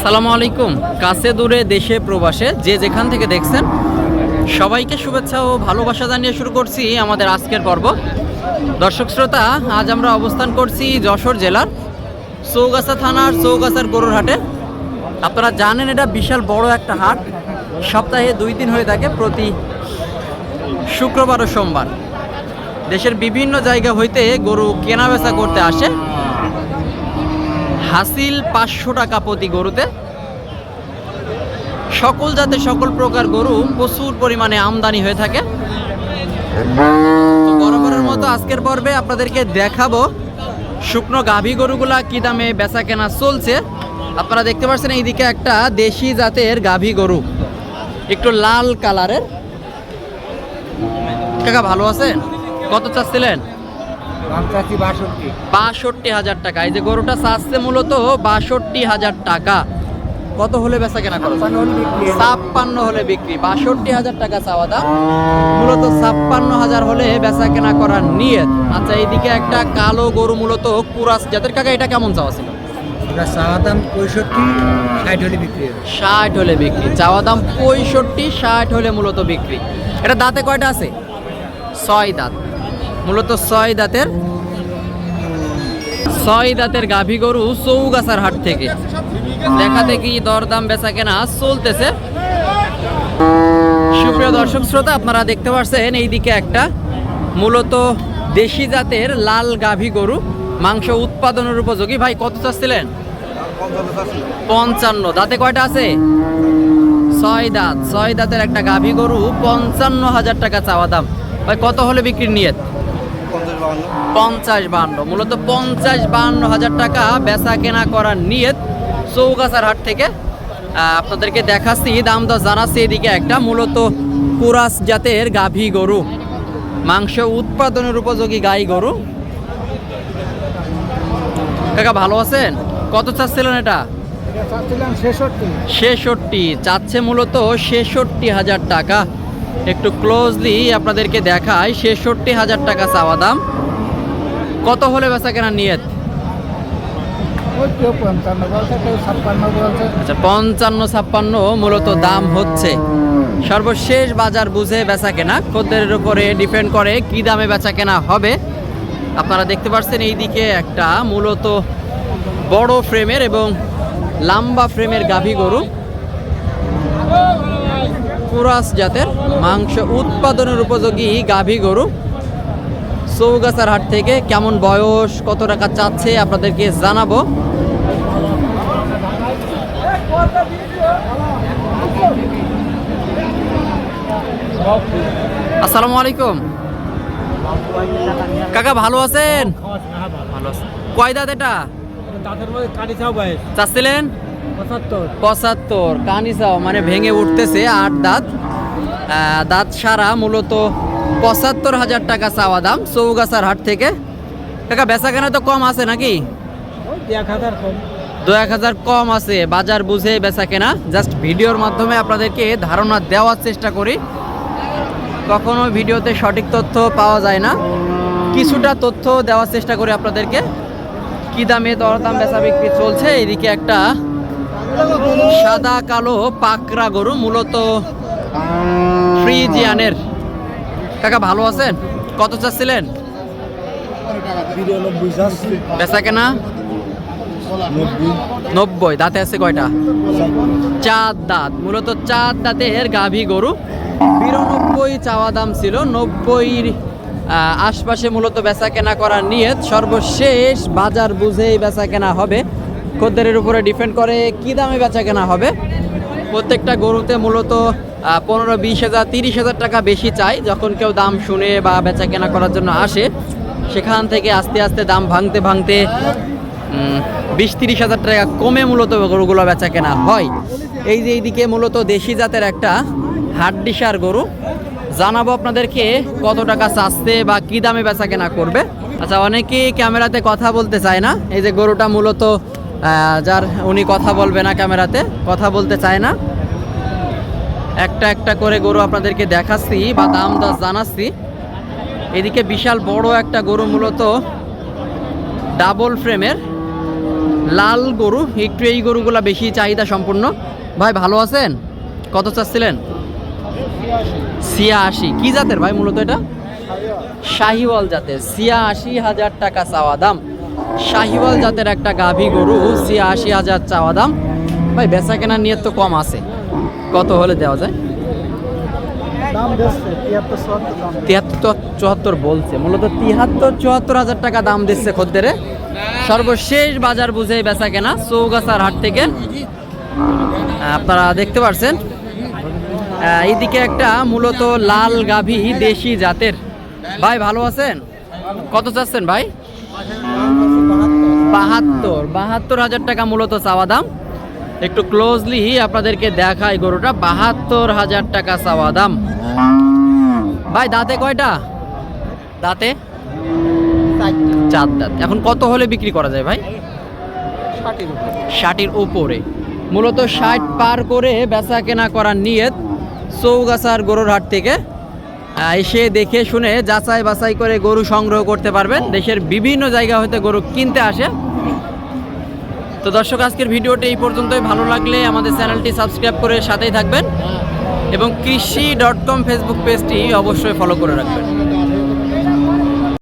আসসালামু আলাইকুম। কাছে দূরে দেশে প্রবাসে যে যেখান থেকে দেখছেন, সবাইকে শুভেচ্ছা ও ভালোবাসা জানিয়ে শুরু করছি আমাদের আজকের পর্ব। দর্শক শ্রোতা, আজ আমরা অবস্থান করছি যশোর জেলার চৌগাছা থানার চৌগাছার গরুর হাটে। আপনারা জানেন, এটা বিশাল বড় একটা হাট। সপ্তাহে দুই দিন হয়ে থাকে প্রতি শুক্রবার ও সোমবার। দেশের বিভিন্ন জায়গা হইতে গরু কেনাবেচা করতে আসে। হাসিল পাঁচশো টাকা প্রতি গরুতে। সকল জাতে সকল প্রকার গরু প্রচুর পরিমাণে আমদানি হয়ে থাকে। বরাবরের মতো আজকের পর্বে আপনাদেরকে দেখাবো শুকনো গাভী গরুগুলা কি দামে বেচা কেনা চলছে। আপনারা দেখতে পাচ্ছেন এইদিকে একটা দেশি জাতের গাভী গরু। একটু লাল কালারের। কাকা, ভালো আছেন? কত চাচ্ছিলেন? বাষট্টি। হাজার টাকা। এই যে গরুটা চাচ্ছে মূলত বাষট্টি হাজার টাকা। কত হলে বেচা কেনা করো? ছাপ্পান্ন হলে বিক্রি। বাষট্টি হাজার টাকা চাওয়া দাম। মূলত ছাপ্পান্ন হাজার হলে বেচা কেনা করার নিয়ত। আচ্ছা এইদিকে একটা কালো গরু মূলত কুরাস জাতের। কাকা এটা কেমন চাওয়া ছিল? চাওয়া দাম পঁয়ষট্টি ষাট হলে বিক্রি ষাট হলে বিক্রি। চাওয়া দাম পঁয়ষট্টি ষাট হলে মূলত বিক্রি। এটা দাঁতে কয়টা আছে? ছয় দাঁত। মূলত ছয় দাঁতের ছয় দাঁতের গাভী গরু চৌগাছার হাট থেকে। দেখা দেখি দরদাম বেচা কেনা চলতেছে? সুপ্রিয় দর্শক শ্রোতা, আপনারা দেখতে পাচ্ছেন এইদিকে একটা মূলত দেশি জাতের লাল গাভী গরু। মাংস উৎপাদনের উপযোগী। ভাই, কত চাচ্ছিলেন? পঞ্চান্ন। দাঁতে কয়টা আছে? ছয় দাঁত। ছয় দাঁতের একটা গাভী গরু পঞ্চান্ন হাজার টাকা চাওয়া দাম। ভাই, কত হলে বিক্রির নিয়ত? পঞ্চাশ বান্ন। মূলত পঞ্চাশ বান্ন হাজার টাকা বেচা কেনা করার নিয়ত চৌগাছার হাট থেকে আপনাদেরকে দেখাচ্ছি দাম দর জানাচ্ছি এদিকে একটা মূলত কুরাস জাতের গাভী গরু। মাংস উৎপাদনের উপযোগী গাই গরু। কাকা ভালো আছেন? কত চাচ্ছিলেন এটা? ছেষট্টি। চাচ্ছে মূলত ছেষট্টি হাজার টাকা। একটু ক্লোজলি আপনাদেরকে দেখায় ছেষট্টি হাজার টাকা চাওয়া দাম। কত হলে বেচা কেনার নিয়ত? পঞ্চান্ন ছাপ্পান্ন আচ্ছা পঞ্চান্ন ছাপ্পান্ন মূলত দাম হচ্ছে। সর্বশেষ বাজার বুঝে বেচা কেনা খদ্দের উপরে ডিপেন্ড করে কি দামে বেচা কেনা হবে। আপনারা দেখতে পাচ্ছেন এইদিকে একটা মূলত বড় ফ্রেমের এবং লম্বা ফ্রেমের গাভী গরু। কুরাস জাতের মাংস উৎপাদনের উপযোগী গাভী গরু। চৌগাছার হাট থেকে কেমন বয়স, কত টাকা চাচ্ছে, আপনাদেরকে জানাব। আসসালামু আলাইকুম। কাকা, ভালো আছেন? কয় দাঁত এটা? চাচ্ছিলেন? পঁচাত্তর। কানিসাও মানে ভেঙে উঠতেছে আট দাঁত। দাঁত সারা, মূলত পঁচাত্তর হাজার টাকা চাওয়া দাম চৌগাছার হাট থেকে। কাকা বেচা কেনা তো কম আছে নাকি? ওই এক হাজার কম। দু এক হাজার কম আছে বাজার বুঝে বেচা কেনা জাস্ট ভিডিওর মাধ্যমে আপনাদেরকে ধারণা দেওয়ার চেষ্টা করি। কখনো ভিডিওতে সঠিক তথ্য পাওয়া যায় না। কিছুটা তথ্য দেওয়ার চেষ্টা করি আপনাদেরকে। কি দামে দরদাম বেচা বিক্রি চলছে? এদিকে একটা সাদা কালো পাকরা গরু মূলত ফ্রিজিয়ানের। কাকা ভালো আছেন? কত চাচ্ছিলেন? বেচা কেনা? নব্বই। নব্বই দাঁতে আছে কয়টা? চার দাঁত মূলত চার দাঁতের গাভী গরু। বিরানব্বই চাওয়া দাম ছিল নব্বইর আহ, আশপাশে মূলত বেচা কেনা করার নিয়ত। সর্বশেষ বাজার বুঝেই বেচা কেনা হবে। খদ্দের উপরে ডিপেন্ড করে কি দামে বেচা কেনা হবে। প্রত্যেকটা গরুতে মূলত পনেরো, বিশ হাজার, তিরিশ হাজার টাকা বেশি চাই যখন কেউ দাম শুনে বা বেচা কেনা করার জন্য আসে। সেখান থেকে আস্তে আস্তে দাম ভাঙতে ভাঙতে বিশ, তিরিশ হাজার টাকা কমে মূলত গরুগুলো বেচা কেনা হয়। এই যে এইদিকে মূলত দেশি জাতের একটা হাড্ডিসার গরু। জানাব আপনাদেরকে কত টাকা চাচ্ছে বা কি দামে বেচা কেনা করবে। আচ্ছা অনেকেই ক্যামেরাতে কথা বলতে চায় না। এই যে গরুটা মূলত যার উনি কথা বলবে না ক্যামেরাতে, কথা বলতে চায় না। একটা একটা করে গরু আপনাদেরকে দেখাচ্ছি বা দাম দর জানাচ্ছি। এদিকে বিশাল বড় একটা গরু মূলত ডাবল ফ্রেমের লাল গরু। একটু এই গরুগুলা বেশি চাহিদা সম্পূর্ণ ভাই, ভালো আছেন? কত চাচ্ছিলেন? সিয়া আশি কি জাতের ভাই মূলত এটা? শাহিওয়াল জাতের। সিয়া আশি হাজার টাকা চাওয়া দাম। শাহিওয়াল জাতের একটা গাভী গরু সিয়া আশি হাজার চাওয়া দাম। ভাই বেচা কেনার নিয়ত তো কম আছে। কত হলে দেওয়া যায়? তিয়াত্তর চুয়াত্তর বলছে। মূলত তিয়াত্তর চুয়াত্তর হাজার টাকা দাম দিচ্ছে খদ্দেরে। সর্বশেষ বাজার বুঝে বেচা কেনা চৌগাছার হাট থেকে। আপনারা দেখতে পারছেন। আহ, এইদিকে একটা মূলত লাল গাভী দেশি জাতের। ভাই ভালো আছেন? কত চাচ্ছেন ভাই? বাহাত্তর বাহাত্তর হাজার টাকা মূলত চাওয়া দাম। একটু ক্লোজলি আপনাদেরকে দেখাই গরুটা, বাহাত্তর হাজার টাকা চাওয়া দাম। ভাই, দাঁতে কয়টা? দাঁতে? চার দাঁত। এখন কত হলে বিক্রি করা যায় ভাই? ষাটের উপরে। মূলত ষাট পার করে বেচা কেনা করার নিয়ত চৌগাছার গরুর হাট থেকে এসে দেখে শুনে যাচাই বাছাই করে গরু সংগ্রহ করতে পারবেন। দেশের বিভিন্ন জায়গা হতে গরু কিনতে আসে। তো দর্শক, আজকের ভিডিওটি এই পর্যন্তই। ভালো লাগলে আমাদের চ্যানেলটি সাবস্ক্রাইব করে সাথেই থাকবেন। এবং কৃষি ডট কম ফেসবুক পেজটি অবশ্যই ফলো করে রাখবেন।